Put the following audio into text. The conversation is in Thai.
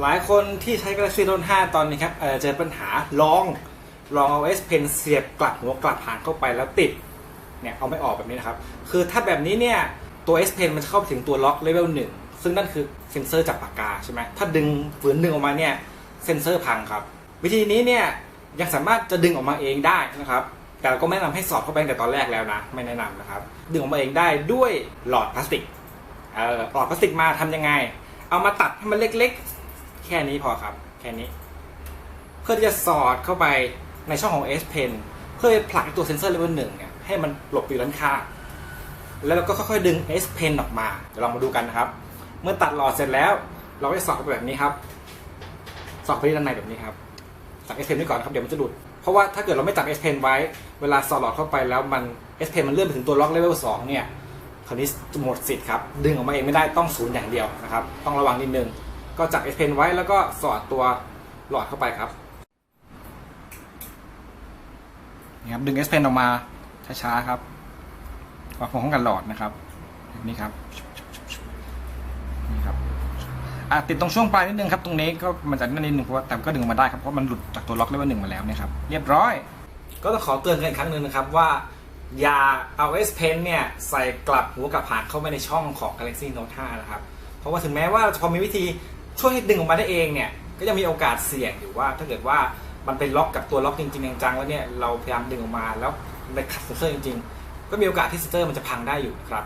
หลายคนที่ใช้ Galaxy Note 5 ตอนนี้ครับเอ่อเจอปัญหาลองลองเอา S Pen เสียบกลับหัวกลับหางเข้าไปแล้วติดเนี่ยเอาไม่ออกแบบนี้นะครับ คือถ้าแบบนี้เนี่ยตัว S Pen มันจะเข้าไปถึงตัวล็อกเลเวลหนึ่งซึ่งนั่นคือเซนเซอร์จากปากกาใช่ไหมถ้าดึงฝืนดึงออกมาเนี่ยเซนเซอร์พังครับ วิธีนี้เนี่ยยังสามารถจะดึงออกมาเองได้นะครับ แต่เราก็ไม่แนะนำให้สอดเข้าไปแต่ตอนแรกแล้วนะ ไม่แนะนำนะครับ ดึงออกมาเองได้ด้วยหลอดพลาสติกเอ่อหลอดพลาสติกมาทำยังไง เอามาตัดให้มันเล็กๆ แค่นี้พอครับ แค่นี้ เพื่อที่จะสอดเข้าไปในช่องของ S Pen เพื่อผลักตัวเซนเซอร์เลเวลหนึ่งเนี่ยให้มันหลบอยู่ด้านข้างแล้วเราก็ค่อยๆดึง S Pen ออกมา เดี๋ยวลองมาดูกันนะครับ เมื่อตัดหลอดเสร็จแล้ว เราก็จะสอดเข้าไปแบบนี้ครับ สอดไปด้านในแบบนี้ครับตัด S Pen ไว้ก่อนนครับเดี๋ยวมันจะหลุด เพราะว่าถ้าเกิดเราไม่ตัด S Pen ไว้ เวลาสอดหลอดเข้าไปแล้วมัน S Pen มันเลื่อนไปถึงตัวล็อกเลเวล2เนี่ยคราวนี้หมดสิทธิ์ครับ ดึงออกมาเองไม่ได้ต้องศูนย์อย่างเดียวนะครับ ต้องระวังนิดนึง ก็จับ S Pen ไว้แล้วก็สอดตัวหลอดเข้าไปครับนี่ครับดึง S Pen ออกมาช้าๆครับวางพร้อมกันหลอดนะครับแบบนี้ครับนี่ครับอะติดตรงช่วงปลายนิดนึงครับ ตรงนี้ก็มันจะนั่นนิดนึงเพราะว่าแต่ก็ดึงออกมาได้ครับเพราะมันหลุดจากตัวล็อกเลเวลหนึ่งมาแล้วเนี่ยครับเรียบร้อย ก็ต้องขอเตือนกันอีกครั้งหนึ่งนะครับว่าอย่าเอา S Pen เนี่ยใส่กลับหัวกลับหางเข้าไปในช่องของ Galaxy Note 5 นะครับ เพราะว่าถึงแม้ว่าจะพอมีวิธี ช่วยให้ดึงออกมาได้เองเนี่ยก็ยังมีโอกาสเสี่ยงอยู่ว่า ถ้าเกิดว่ามันเป็นล็อกกับตัวล็อกจริงๆจังๆแล้วเนี่ยเราพยายามดึงออกมาแล้วไปขัดเซนเซอร์จริง ๆ ก็มีโอกาสที่เซนเซอร์มันจะพังได้อยู่ครับ